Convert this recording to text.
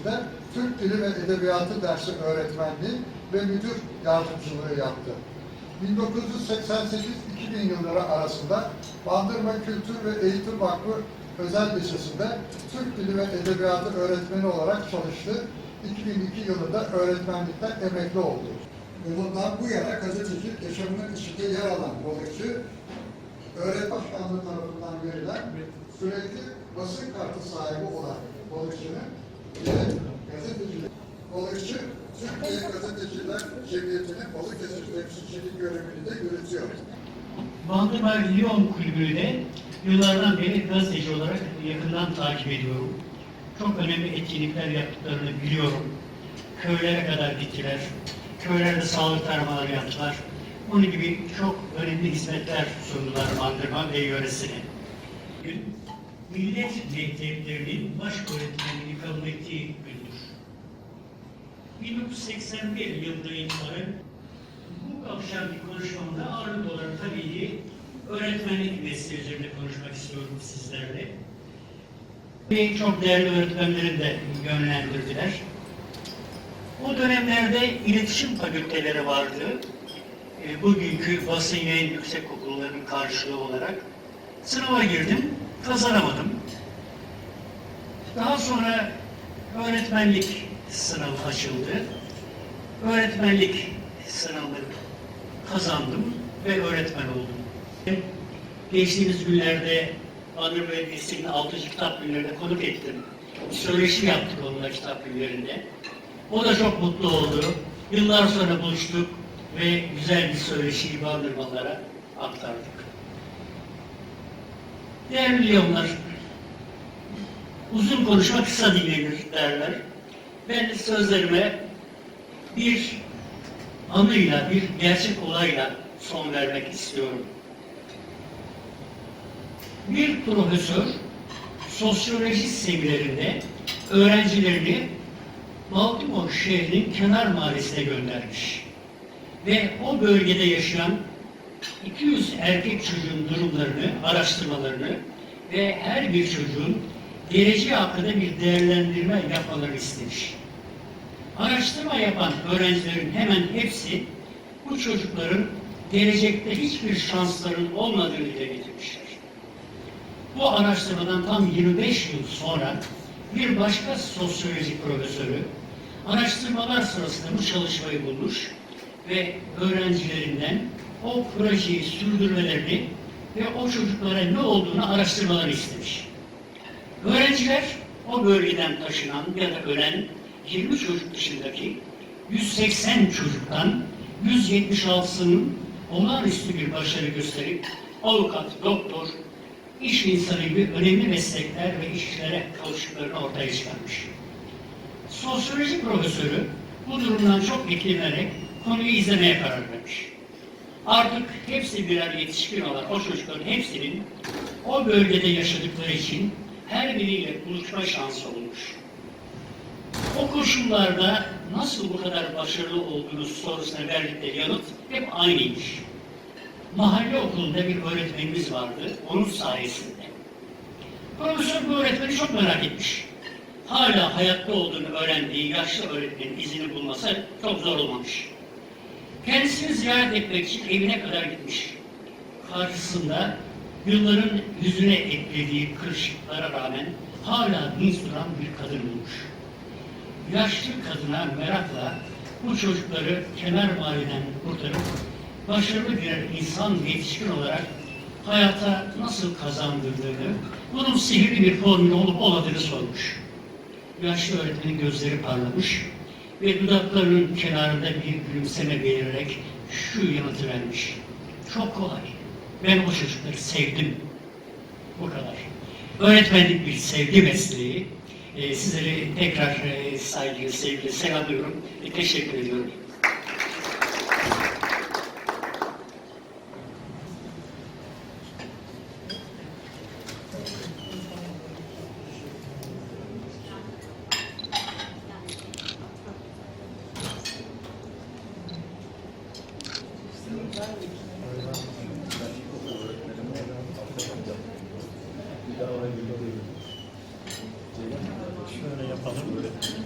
Lisesi'nde Türk Dili ve Edebiyatı dersi öğretmenliği ve müdür yardımcılığı yaptı. 1988-2000 yılları arasında Bandırma Kültür ve Eğitim Vakfı Özel Lisesi'nde Türk Dili ve Edebiyatı öğretmeni olarak çalıştı. 2002 yılında öğretmenlikten emekli oldu. Ve bundan bu yana gazetecilik yaşamının içinde yer alan balıkçı, öğretmen başkanlığı tarafından verilen sürekli basın kartı sahibi olan balıkçının ve gazetecilik. Balıkçı, Türkiye Gazeteciler Cemiyeti'nin Balıkesir temsilcilik görevini de yürütüyor. Bandırma Lyon Kulübü'nü de yıllardan beri gazeteci olarak yakından takip ediyorum. Çok önemli etkinlikler yaptıklarını biliyorum. Köylere kadar gittiler. Köylerde sağlık taramaları yaptılar. Bunun gibi çok önemli hizmetler sundular Bandırma ve yöresine. Millet mekteplerinin baş öğretmenliğini kabul ettiği gündür. 1981 yılında itibaren bu akşam bir konuşmamda ağırlıklı olarak tabii ki öğretmenlik mesleği konuşmak istiyorum sizlerle. Ve çok değerli öğretmenleri de yönlendirdiler. O dönemlerde iletişim fakülteleri vardı. E, bugünkü basın yayın yüksek okullarının karşılığı olarak sınava girdim, kazanamadım. Daha sonra öğretmenlik sınavı açıldı. Öğretmenlik sınavını kazandım ve öğretmen oldum. Geçtiğimiz günlerde Anır Belediyesi'nin 6. kitap günlerine konuk ettim. Söyleşi yaptık onunla kitap günlerinde. O da çok mutlu oldu. Yıllar sonra buluştuk ve güzel bir söyleşiyi bandırmalara aktardık. Değerli Liyonlar, uzun konuşma kısa dinlenir derler. Ben sözlerime bir anıyla, bir gerçek olayla son vermek istiyorum. Bir profesör sosyoloji seminerinde öğrencilerini Baltimore şehrinin kenar mahallesine göndermiş. Ve o bölgede yaşayan 200 erkek çocuğun durumlarını, araştırmalarını ve her bir çocuğun geleceği hakkında bir değerlendirme yapmalarını istemiş. Araştırma yapan öğrencilerin hemen hepsi bu çocukların gelecekte hiçbir şansların olmadığını dile getirmişler. Bu araştırmadan tam 25 yıl sonra bir başka sosyoloji profesörü araştırmalar sırasında bu çalışmayı bulmuş ve öğrencilerinden o projeyi sürdürmelerini ve o çocuklara ne olduğunu araştırmalarını istemiş. Öğrenciler o bölgeden taşınan ya da ölen 20 çocuk dışındaki 180 çocuktan 176'sının olağanüstü bir başarı gösterip avukat, doktor, iş insanı gibi önemli meslekler ve işlere kavuştuklarını ortaya çıkarmış. Sosyoloji profesörü bu durumdan çok etkilenerek konuyu izlemeye karar vermiş. Artık hepsi birer yetişkin olan o çocukların hepsinin o bölgede yaşadıkları için her biriyle buluşma şansı olmuş. O koşullarda nasıl bu kadar başarılı olduğunuz sorusuna verdikleri yanıt hep aynıymış. Mahalle okulunda bir öğretmenimiz vardı, onun sayesinde. Profesör bu öğretmeni çok merak etmiş. Hala hayatta olduğunu öğrendiği yaşlı öğretmenin izini bulması çok zor olmamış. Kendisini ziyaret etmek için evine kadar gitmiş. Karşısında yılların yüzüne eklediği kırışıklara rağmen hala dinç duran bir kadın bulmuş. Yaşlı kadına merakla bu çocukları kenar mahalleden kurtarıp başarılı bir insan yetişkin olarak hayata nasıl kazandırdığını, bunun sihirli bir formülü olup olmadığını sormuş. Yaşlı öğretmenin gözleri parlamış ve dudaklarının kenarında bir gülümseme belirerek şu yanıtı vermiş. Çok kolay. Ben o çocukları sevdim. Bu kadar. Öğretmenlik bir sevgi mesleği. Ee, sizleri tekrar e, saygıyla, sevgiyle selamlıyorum ve teşekkür ediyorum. Şöyle yapalım.